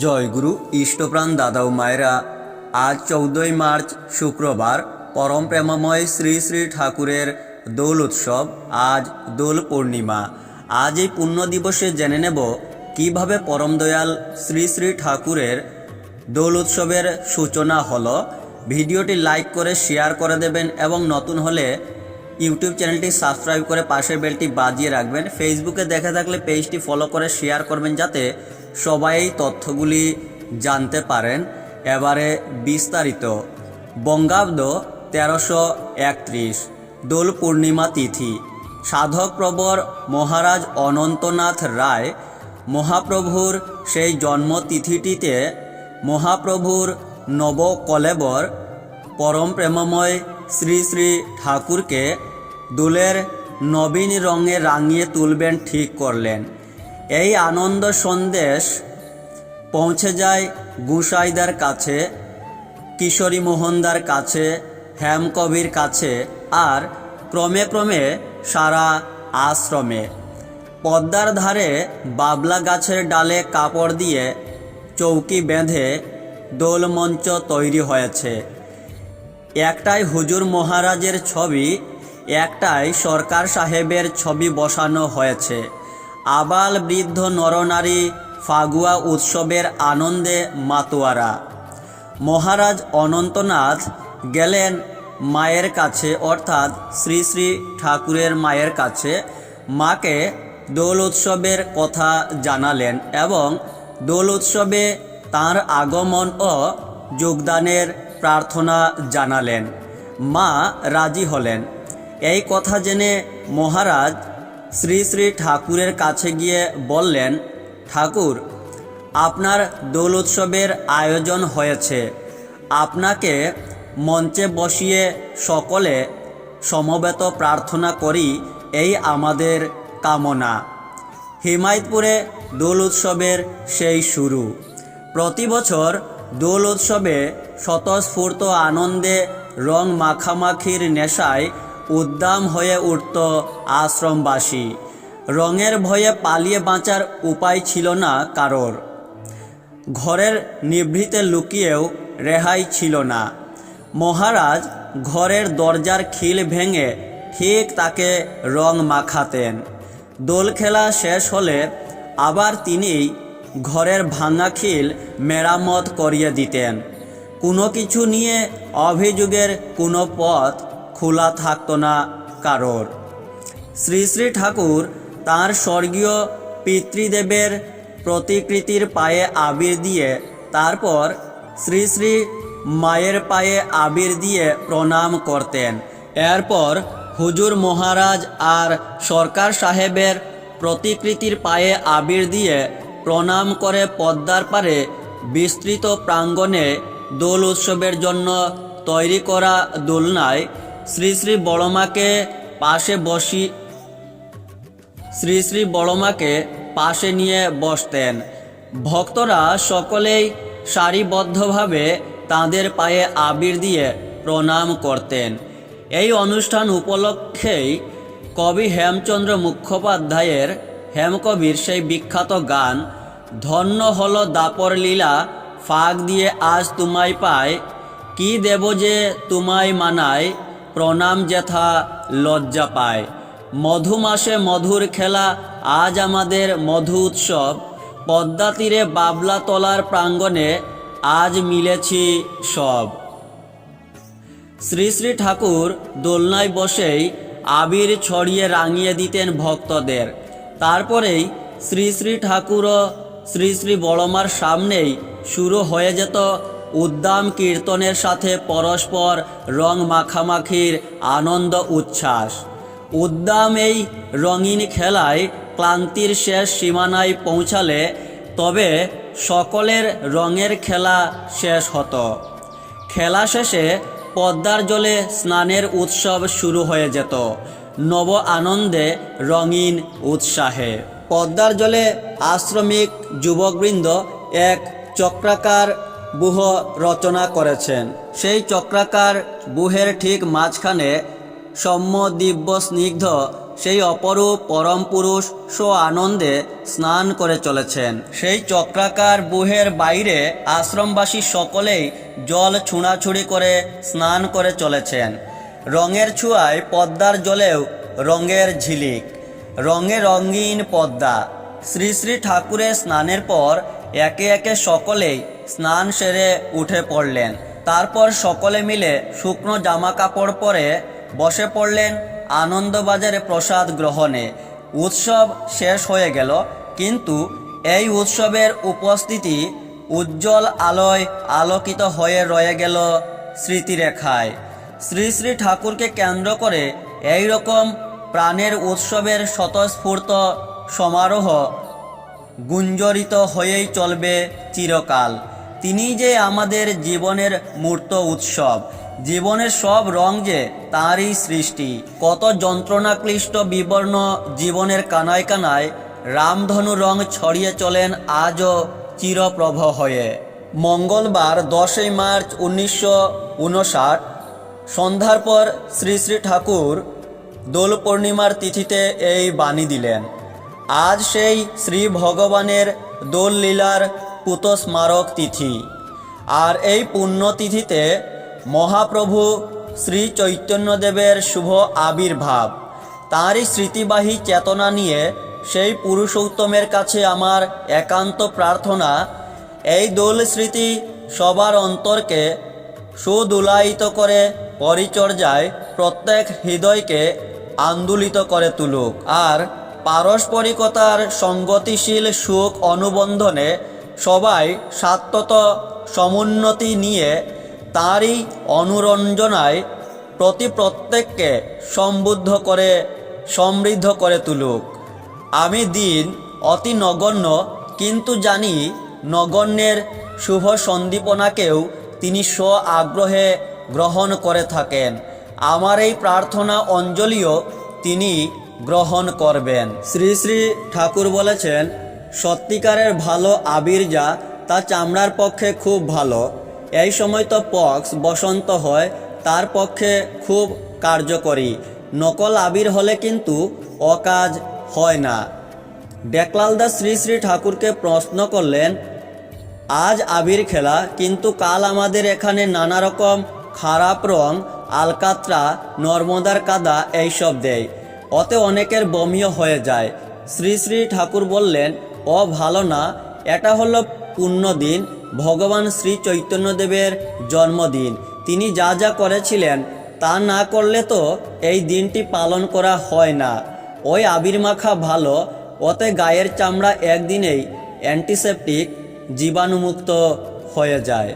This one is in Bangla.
জয়গুরু ইষ্টপ্রাণ দাদা মায়েরা, আজ চৌদ্দই মার্চ, শুক্রবার, পরম প্রেমময় শ্রী শ্রী ঠাকুরের দোল উৎসব, আজ দোল পূর্ণিমা। আজ এই পুণ্য দিবসে জেনে নেব কীভাবে পরম দয়াল শ্রী শ্রী ঠাকুরের দোল উৎসবের সূচনা হলো। ভিডিওটি লাইক করে শেয়ার করে দেবেন এবং নতুন হলে ইউটিউব চ্যানেলটি সাবস্ক্রাইব করে পাশের বেলটি বাজিয়ে রাখবেন। ফেসবুকে দেখে থাকলে পেজটি ফলো করে শেয়ার করবেন যাতে সবাই তথ্যগুলি জানতে পারেন। এবারে বিস্তারিত। বঙ্গাব্দ তেরোশো একত্রিশ, দোল পূর্ণিমা তিথি। সাধক প্রবর মহারাজ অনন্তনাথ রায় মহাপ্রভুর সেই জন্মতিথিটিতে মহাপ্রভুর নবকলেবর পরম প্রেমময় শ্রী শ্রী ঠাকুরকে দুলের নবীন রঙে রাঙিয়ে তুলবেন ঠিক করলেন। এই আনন্দ সন্দেশ পৌঁছে যায় গুসাইদার কাছে, কিশোরী মোহনদার কাছে হেমকবির কাছে আর ক্রমে ক্রমে সারা আশ্রমে। পদ্মার ধারে বাবলা গাছের ডালে কাপড় দিয়ে চৌকি বেঁধে দোলমঞ্চ তৈরি হয়েছে। একটাই হুজুর মহারাজের ছবি, একটাই সরকার সাহেবের ছবি বসানো হয়েছে। আবাল বৃদ্ধ নরনারী ফাগুয়া উৎসবের আনন্দে মাতোয়ারা। মহারাজ অনন্তনাথ গেলেন মায়ের কাছে, অর্থাৎ শ্রী শ্রী ঠাকুরের মায়ের কাছে। মাকে দোল উৎসবের কথা জানালেন এবং দোল উৎসবে তাঁর আগমন ও যোগদানের প্রার্থনা জানালেন। মা রাজি হলেন। এই কথা জেনে মহারাজ শ্রী শ্রী ঠাকুরের কাছে গিয়ে বললেন, ঠাকুর, আপনার দোল উৎসবের আয়োজন হয়েছে। আপনাকে মঞ্চে বসিয়ে সকলে সমবেত প্রার্থনা করি এই আমাদের কামনা। হিমায়তপুরে দোল উৎসবের সেই শুরু। প্রতি বছর দোল উৎসবে স্বতঃস্ফূর্ত আনন্দে রং মাখামাখির নেশায় উদ্দাম হয়ে উঠত আশ্রমবাসী। রঙের ভয়ে পালিয়ে বাঁচার উপায় ছিল না কারোর। ঘরের নিভৃতে লুকিয়েও রেহাই ছিল না। মহারাজ ঘরের দরজার খিল ভেঙে ঠিক তাকে রং মাখাতেন। দোল খেলা শেষ হলে আবার তিনি ঘরের ভাঙা খিল মেরামত করিয়ে দিতেন। কোনো কিছু নিয়ে অভিযোগের কোনো পথ খোলা থাকত না কারোর। শ্রী শ্রী ঠাকুর তাঁর স্বর্গীয় পিতৃদেবের প্রতিকৃতির পায়ে আবির দিয়ে তারপর শ্রী শ্রী মায়ের পায়ে আবির দিয়ে প্রণাম করতেন। এরপর হুজুর মহারাজ আর সরকার সাহেবের প্রতিকৃতির পায়ে আবির দিয়ে প্রণাম করে পদ্মার পারে বিস্তৃত প্রাঙ্গণে দোল উৎসবের জন্য তৈরি করা দোলনায় শ্রী শ্রী বড়মাকে পাশে বসি, শ্রী শ্রী বড়মাকে পাশে নিয়ে বসতেন। ভক্তরা সকলেই সারিবদ্ধভাবে তাদের পায়ে আবির দিয়ে প্রণাম করতেন। এই অনুষ্ঠান উপলক্ষেই কবি হেমচন্দ্র মুখোপাধ্যায়ের হেমকবির সেই বিখ্যাত গান, ধন্য হলো দাপর লীলা, ফাঁক দিয়ে আজ তোমায় পায় কি দেব যে তোমায় মানায় প্রণাম যেথা লজ্জা পায়। মধু মাসে মধুর খেলা, আজ আমাদের মধু উৎসব। পদ্মা তীরে বাবলা তলার প্রাঙ্গণে আজ মিলেছি সব। শ্রী শ্রী ঠাকুর দোলনায় বসেই আবির ছড়িয়ে রাঙিয়ে দিতেন ভক্তদের। তারপরেই শ্রী শ্রী ঠাকুরও শ্রী শ্রী বড়মার সামনেই শুরু হয়ে যেত উদ্দাম কীর্তনের সাথে পরস্পর রং মাখামাখির আনন্দ উচ্ছ্বাস। উদ্দাম এই রঙিন খেলায় ক্লান্তির শেষ সীমানায় পৌঁছালে তবে সকলের রঙের খেলা শেষ হতো। খেলা শেষে পদ্মার জলে স্নানের উৎসব শুরু হয়ে যেত। নব আনন্দে রঙিন উৎসাহে। পদ্মার জলে আশ্রমিক যুবকবৃন্দ এক চক্রাকার বুহ রচনা করেছেন। সেই চক্রাকার বুহের ঠিক মাঝখানে সম্য দিব্য স্নিগ্ধ, সেই অপরূপ পরম পুরুষ সো আনন্দে স্নান করে চলেছেন। সেই চক্রাকার বুহের বাইরে আশ্রমবাসী সকলেই জল ছুঁড়াছুড়ি করে স্নান করে চলেছেন। রঙের ছোঁয়ায় পদ্মার জলেও রঙের ঝিলিক। রঙে রঙিন পদ্মা। শ্রী শ্রী ঠাকুরের স্নানের পর একে একে সকলেই স্নান সেরে উঠে পড়লেন। তারপর সকলে মিলে শুকনো জামা কাপড় পরে বসে পড়লেন আনন্দবাজারে প্রসাদ গ্রহণে। উৎসব শেষ হয়ে গেল, কিন্তু এই উৎসবের উপস্থিতি উজ্জ্বল আলোয় আলোকিত হয়ে রয়ে গেল স্মৃতিরেখায়। শ্রী শ্রী ঠাকুরকে কেন্দ্র করে এই রকম প্রাণের উৎসবের স্বতঃস্ফূর্ত সমারোহ গুঞ্জরিত হয়েই চলবে চিরকাল। তিনি যে আমাদের জীবনের মূর্ত উৎসব, জীবনের সব রং যে তাঁরই সৃষ্টি। কত যন্ত্রণাক্লিষ্ট বিবর্ণ জীবনের কানায় কানায় রামধনু রং ছড়িয়ে চলেন আজও চিরপ্রভ হয়ে। মঙ্গলবার দশই মার্চ উনিশশো উনষাট, সন্ধ্যার পর শ্রী শ্রী ঠাকুর দোল পূর্ণিমার তিথিতে এই বাণী দিলেন। আজ সেই শ্রী ভগবানের দোল লীলার পুত স্মারক তিথি। আর এই পুণ্যতিথিতে মহাপ্রভু শ্রী চৈতন্যদেবের শুভ আবির্ভাব। তাঁরই স্মৃতিবাহী চেতনা নিয়ে সেই পুরুষোত্তমের কাছে আমার একান্ত প্রার্থনা, এই দোল স্মৃতি সবার অন্তরকে সুদুলায়িত করে পরিচর্যায় প্রত্যেক হৃদয়কে আন্দোলিত করে তুলুক। আর পারস্পরিকতার সঙ্গতিশীল সুখ অনুবন্ধনে সবাই সাত্যত সমুন্নতি নিয়ে তাঁরই অনুরঞ্জনায় প্রতি প্রত্যেককে সম্বুদ্ধ করে, সমৃদ্ধ করে তুলুক। আমি দিন অতি নগণ্য, কিন্তু জানি নগণ্যের শুভ সন্দীপনাকেও তিনি স্ব আগ্রহে গ্রহণ করে থাকেন। আমার এই প্রার্থনা অঞ্জলিও তিনি গ্রহণ করবেন। শ্রী শ্রী ঠাকুর বলেছেন, সত্যিকারের ভালো আবির যা, তা চামড়ার পক্ষে খুব ভালো। এই সময় তো পক্স বসন্ত হয়, তার পক্ষে খুব কার্যকরী। নকল আবির হলে কিন্তু অকাজ হয় না। ডেকলাল দাস শ্রী শ্রী ঠাকুরকে প্রশ্ন করলেন, আজ আবির খেলা, কিন্তু কাল আমাদের এখানে নানা রকম খারাপ রং, আলকাত্রা, নর্মদার কাদা, এইসব দেয়। অতে অনেকের বমিও হয়ে যায়। শ্রী শ্রী ঠাকুর বললেন ও ভালো না। এটা হলো পুণ্য দিন ভগবান শ্রী চৈতন্যদেবের জন্মদিন। তিনি যা যা করেছিলেন, তা না করলে তো এই দিনটি পালন করা হয় না। ওই আবির মাখা ভালো। ওতে গায়ের চামড়া একদিনেই অ্যান্টিসেপটিক, জীবাণুমুক্ত হয়ে যায়।